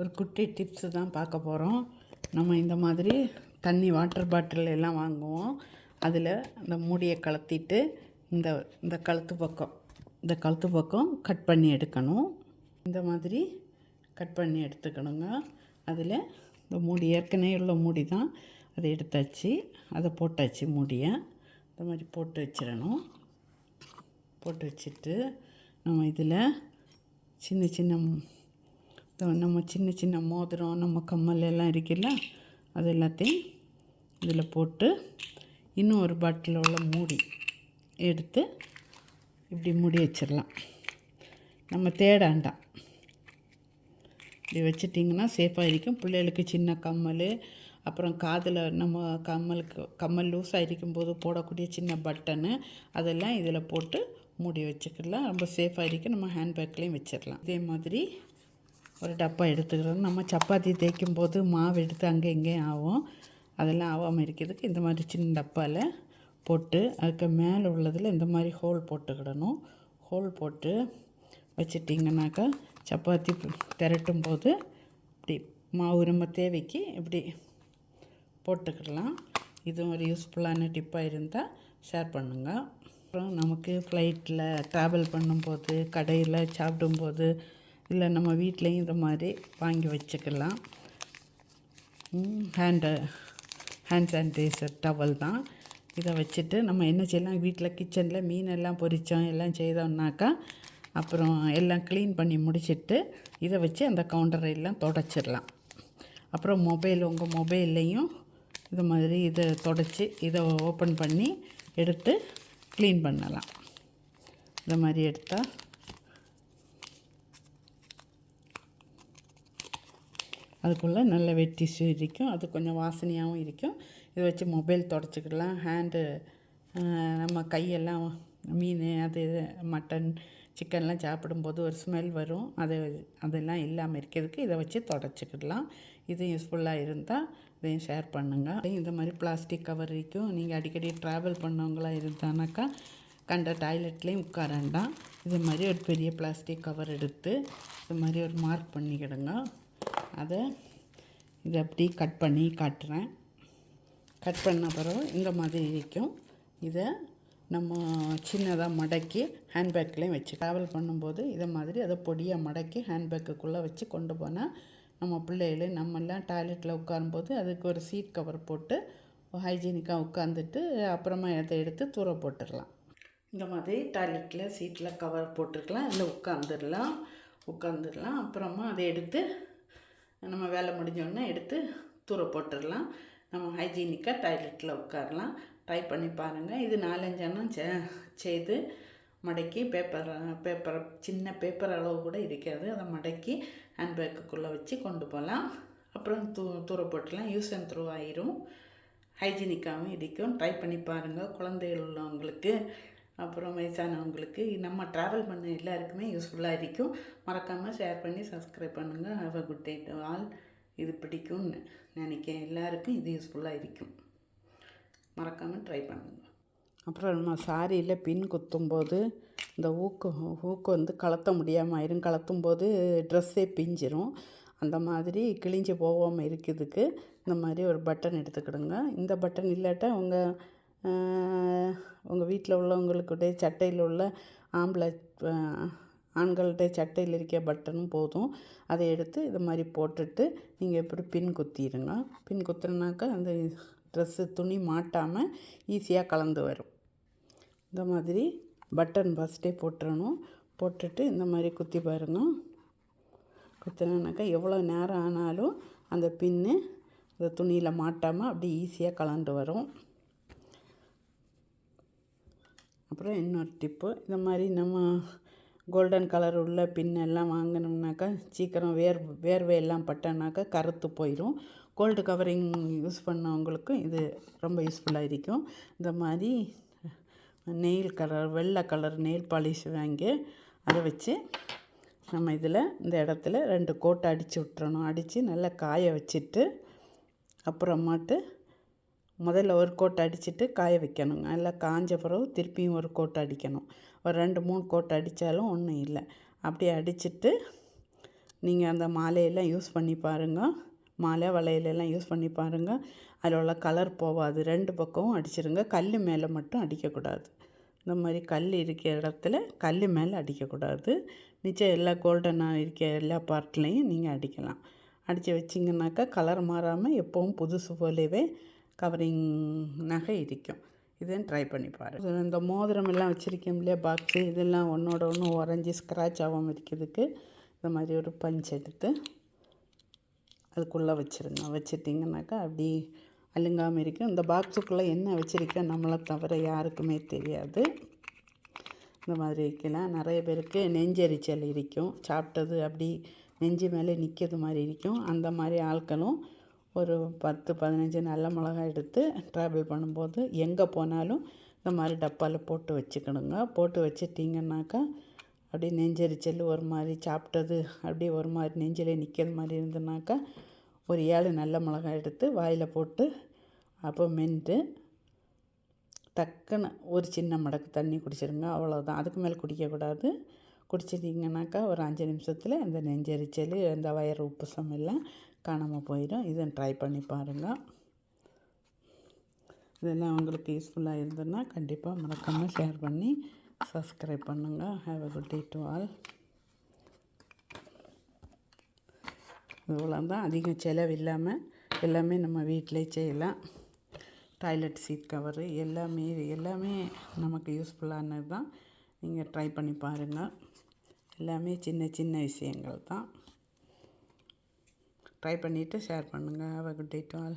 ஒரு குட்டி டிப்ஸு தான் பார்க்க போகிறோம். நம்ம இந்த மாதிரி தண்ணி வாட்டர் பாட்டில் எல்லாம் வாங்குவோம். அதில் அந்த மூடியை கலத்திட்டு இந்த இந்த கழுத்து பக்கம் இந்த கழுத்து பக்கம் கட் பண்ணி எடுக்கணும். இந்த மாதிரி கட் பண்ணி எடுத்துக்கணுங்க. அதில் இந்த மூடி ஏற்கனவே உள்ள மூடி தான் அதை எடுத்தாச்சு. அதை போட்டாச்சு மூடியை. இந்த மாதிரி போட்டு வச்சிடணும். போட்டு வச்சுட்டு நம்ம இதில் சின்ன சின்ன நம்ம சின்ன சின்ன மோதிரம் நம்ம கம்மல் எல்லாம் இருக்குல்ல அது எல்லாத்தையும் இதில் போட்டு இன்னும் ஒரு பாட்டில் உள்ள மூடி எடுத்து இப்படி மூடி வச்சிடலாம். நம்ம தேடாண்டாம் இப்படி வச்சிட்டிங்கன்னா சேஃபாக இருக்கும். பிள்ளைகளுக்கு சின்ன கம்மல் அப்புறம் காதில் நம்ம கம்மலுக்கு கம்மல் லூஸாக இருக்கும்போது போடக்கூடிய சின்ன பட்டனு அதெல்லாம் இதில் போட்டு மூடி வச்சுக்கலாம் ரொம்ப சேஃபாக இருக்கும். நம்ம ஹேண்ட்பேக்லேயும் வச்சிடலாம். இதே மாதிரி ஒரு டப்பா எடுத்துக்கிறோம் நம்ம சப்பாத்தி தேய்க்கும் போது மாவு எடுத்து அங்கே இங்கேயும் ஆகும் அதெல்லாம் ஆகாமல் இருக்கிறதுக்கு இந்த மாதிரி சின்ன டப்பாவில் போட்டு அதுக்கு மேலே உள்ளதில் இந்த மாதிரி ஹோல் போட்டுக்கிடணும். ஹோல் போட்டு வச்சிட்டிங்கனாக்கா சப்பாத்தி திரட்டும் போது இப்படி மாவு நம்ம தேவைக்கு இப்படி போட்டுக்கிடலாம். இது ஒரு யூஸ்ஃபுல்லான டிப்பாக இருந்தால் ஷேர் பண்ணுங்கள் அப்புறம் நமக்கு ஃப்ளைட்டில் ட்ராவல் பண்ணும்போது கடையில் சாப்பிடும்போது இல்லை நம்ம வீட்லேயும் இந்த மாதிரி வாங்கி வச்சுக்கலாம். ஹேண்டு ஹேண்ட் சானிடைசர் டவல் தான். இதை வச்சுட்டு நம்ம என்ன செய்யலாம்? வீட்டில் கிச்சனில் மீன் எல்லாம் பொரித்தோம் எல்லாம் செய்தோம்னாக்கா அப்புறம் எல்லாம் க்ளீன் பண்ணி முடிச்சுட்டு இதை வச்சு அந்த கவுண்டரை எல்லாம் தொடச்சிடலாம். அப்புறம் மொபைல் உங்கள் மொபைல்லையும் இது மாதிரி இதை தொடச்சி இதை ஓப்பன் பண்ணி எடுத்து க்ளீன் பண்ணலாம். இந்த மாதிரி எடுத்தால் அதுக்குள்ளே நல்ல வெட்டி இருக்கும் அது கொஞ்சம் வாசனையாகவும் இருக்கும். இதை வச்சு மொபைல் தொடச்சிக்கிடலாம் ஹேண்டு நம்ம கையெல்லாம் மீன் அது இது மட்டன் சிக்கன்லாம் சாப்பிடும்போது ஒரு ஸ்மெல் வரும். அது அதெல்லாம் இல்லாமல் இருக்கிறதுக்கு இதை வச்சு தொடச்சிக்கிடலாம் இது யூஸ்ஃபுல்லாக இருந்தால் இதையும் ஷேர் பண்ணுங்கள் இந்த மாதிரி பிளாஸ்டிக் கவர் இருக்கும் நீங்கள் அடிக்கடி ட்ராவல் பண்ணவங்களாக இருந்தானாக்கா கண்ட டாய்லெட்லேயும் உட்கார வேண்டாம் இது மாதிரி ஒரு பெரிய பிளாஸ்டிக் கவர் எடுத்து இது மாதிரி ஒரு மார்க் பண்ணிக்கிடுங்க. அதை இதை அப்படி கட் பண்ணி காட்டுறேன். கட் பண்ண பிறகு இந்த மாதிரி இருக்கும். இதை நம்ம சின்னதாக மடக்கி ஹேண்ட்பேக்லேயும் வச்சு ட்ராவல் பண்ணும்போது இதை மாதிரி அதை பொடியாக மடக்கி ஹேண்ட்பேக்குக்குள்ளே வச்சு கொண்டு போனால் நம்ம பிள்ளைகள் நம்மெல்லாம் டாய்லெட்டில் உட்காரும்போது அதுக்கு ஒரு சீட் கவர் போட்டு ஹைஜீனிக்காக உட்காந்துட்டு அப்புறமா அதை எடுத்து தூர போட்டுடலாம். இந்த மாதிரி டாய்லெட்டில் சீட்டில் கவர் போட்டுருக்கலாம். இல்லை உட்காந்துடலாம் உட்காந்துடலாம் அப்புறமா அதை எடுத்து நம்ம வேலை முடிஞ்சோடனே எடுத்து தூர போட்டுடலாம். நம்ம ஹைஜீனிக்காக டாய்லெட்டில் உட்காரலாம். ட்ரை பண்ணி பாருங்கள் இது நாலஞ்செண்ணம் செ செய்து மடக்கி பேப்பர் பேப்பர் சின்ன பேப்பர் அளவு கூட இருக்காது. அதை மடக்கி ஹேண்ட்பேக்குள்ளே வச்சு கொண்டு போகலாம். அப்புறம் தூ தூர போட்டுலாம் யூஸ் அண்ட் த்ரூ ஆயிரும். ஹைஜீனிக்காகவும் இருக்கும் ட்ரை பண்ணி பாருங்கள் குழந்தைகள் உள்ளவங்களுக்கு அப்புறம் வயசானவங்களுக்கு நம்ம ட்ராவல் பண்ண எல்லாருக்குமே யூஸ்ஃபுல்லாக இருக்கும். மறக்காமல் ஷேர் பண்ணி சப்ஸ்கிரைப் பண்ணுங்கள் have a good day to all இது பிடிக்கும்னு நினைக்கிறேன் எல்லாருக்கும் இது யூஸ்ஃபுல்லாக இருக்கும். மறக்காமல் ட்ரை பண்ணுங்கள் அப்புறம் நம்ம சாரியில் பின் குத்தும்போது இந்த ஊக்கு ஊக்கு வந்து கலத்த முடியாமல் ஆயிரும் கலத்தும் போது ட்ரெஸ்ஸே பிஞ்சிரும். அந்த மாதிரி கிழிஞ்சு போகாமல் இருக்கிறதுக்கு இந்த மாதிரி ஒரு பட்டன் எடுத்துக்கிடுங்க. இந்த பட்டன் இல்லாட்ட உங்கள் உங்கள் வீட்டில் உள்ளவங்களுக்குடைய சட்டையில் உள்ள ஆம்பளை ஆண்கள்கிட்ட சட்டையில் இருக்க பட்டனும் போதும். அதை எடுத்து இது மாதிரி போட்டுட்டு நீங்கள் எப்படி பின் குத்திடுங்க பின் குத்துறனாக்கா அந்த ட்ரெஸ்ஸு துணி மாட்டாமல் ஈஸியாக கலந்து வரும். இந்த மாதிரி பட்டன் ஃபஸ்ட்டே போட்டுறணும். போட்டுட்டு இந்த மாதிரி குத்தி பாருங்க. குத்தினாக்கா எவ்வளோ நேரம் ஆனாலும் அந்த பின்னு அந்த துணியில் மாட்டாமல் அப்படி ஈஸியாக கலந்து வரும். அப்புறம் இன்னொரு டிப்பு. இந்த மாதிரி நம்ம கோல்டன் கலர் உள்ள பின்னெல்லாம் வாங்கினோம்னாக்கா சீக்கிரம் வேர் வேர்வையெல்லாம் பட்டோன்னாக்கா பட்டனாக்கா கருத்து போயிடும் கோல்டு கவரிங் யூஸ் பண்ணவங்களுக்கும் இது ரொம்ப யூஸ்ஃபுல்லாக இருக்கும். இந்த மாதிரி நெயில் கலர் வெள்ளை கலர் நெயில் பாலிஷ் வாங்கி அதை வச்சு நம்ம இதில் இந்த இடத்துல ரெண்டு கோட்டை அடித்து விட்டுறணும். அடித்து நல்லா காய வச்சுட்டு அப்புறமாட்டு முதல்ல ஒரு கோட்டை அடிச்சுட்டு காய வைக்கணுங்க. நல்லா காஞ்ச பிறகு திருப்பியும் ஒரு கோட்டை அடிக்கணும். ஒரு ரெண்டு மூணு கோட்டை அடித்தாலும் ஒன்றும் இல்லை. அப்படியே அடிச்சுட்டு நீங்கள் அந்த மாலையெல்லாம் யூஸ் பண்ணி பாருங்கள் மாலை வளையலெல்லாம் யூஸ் பண்ணி பாருங்கள் அதில் உள்ள கலர் போகாது. ரெண்டு பக்கமும் அடிச்சிருங்க. கல் மேலே மட்டும் அடிக்கக்கூடாது. இந்த மாதிரி கல் இருக்கிற இடத்துல கல் மேலே அடிக்கக்கூடாது. மிச்சம் எல்லா கோல்டனாக இருக்கிற எல்லா பார்ட்லேயும் நீங்கள் அடிக்கலாம். அடித்து வச்சிங்கனாக்கா கலர் மாறாமல் எப்போவும் புதுசு போலவே கவரிங் நகை இருக்கும். இதையும் ட்ரை பண்ணி இந்த மோதிரம் எல்லாம் வச்சுருக்கோம் இல்லையா பாக்ஸு இதெல்லாம் ஒன்றோட ஒன்று உறைஞ்சி ஸ்க்ராட்ச் ஆகாமல் இருக்கிறதுக்கு இந்த மாதிரி ஒரு பஞ்ச் எடுத்து அதுக்குள்ளே வச்சுருங்க. வச்சிட்டிங்கனாக்கா அப்படி அழுங்காமல் இருக்கும். இந்த பாக்ஸுக்குள்ளே என்ன வச்சுருக்கோம் நம்மளை தவிர யாருக்குமே தெரியாது. இந்த மாதிரி இருக்கலாம். நிறைய பேருக்கு நெஞ்செரிச்சல் இருக்கும். சாப்பிட்டது அப்படி நெஞ்சு மேலே நிற்கிறது மாதிரி இருக்கும். அந்த மாதிரி ஆட்களும் ஒரு பத்து பதினஞ்சு நல்ல மிளகாய் எடுத்து ட்ராவல் பண்ணும்போது எங்கே போனாலும் இந்த மாதிரி டப்பாவில் போட்டு வச்சுக்கணுங்க. போட்டு வச்சிட்டிங்கன்னாக்கா அப்படியே நெஞ்சரிச்சல் ஒரு மாதிரி சாப்பிட்டது அப்படியே ஒரு மாதிரி நெஞ்சில் நிற்கிறது மாதிரி இருந்ததுனாக்கா ஒரு ஏழு நல்ல மிளகாய் எடுத்து வாயில் போட்டு அப்போ மென்று டக்குன்னு ஒரு சின்ன மடக்கு தண்ணி குடிச்சிருங்க. அவ்வளோதான் அதுக்கு மேலே குடிக்கக்கூடாது. குடிச்சிட்டிங்கனாக்கா ஒரு அஞ்சு நிமிஷத்தில் இந்த நெஞ்செரிச்சல் இந்த வயிறு உப்புசம் எல்லாம் காணாமல் போயிடும் இதை ட்ரை பண்ணி பாருங்கள் இதெல்லாம் உங்களுக்கு யூஸ்ஃபுல்லாக இருந்ததுன்னா கண்டிப்பாக மறக்காமல் ஷேர் பண்ணி சப்ஸ்கிரைப் பண்ணுங்கள் have a good day to all இவ்வளோ தான். அதிகம் செலவு இல்லாமல் எல்லாமே நம்ம வீட்டிலே செய்யலாம். டாய்லெட் சீட் கவரு எல்லாமே எல்லாமே நமக்கு யூஸ்ஃபுல்லானது தான் நீங்கள் ட்ரை பண்ணி பாருங்கள். எல்லாமே சின்ன சின்ன விஷயங்கள் தான். ட்ரை பண்ணிவிட்டு ஷேர் பண்ணுங்கள். Have a good day to all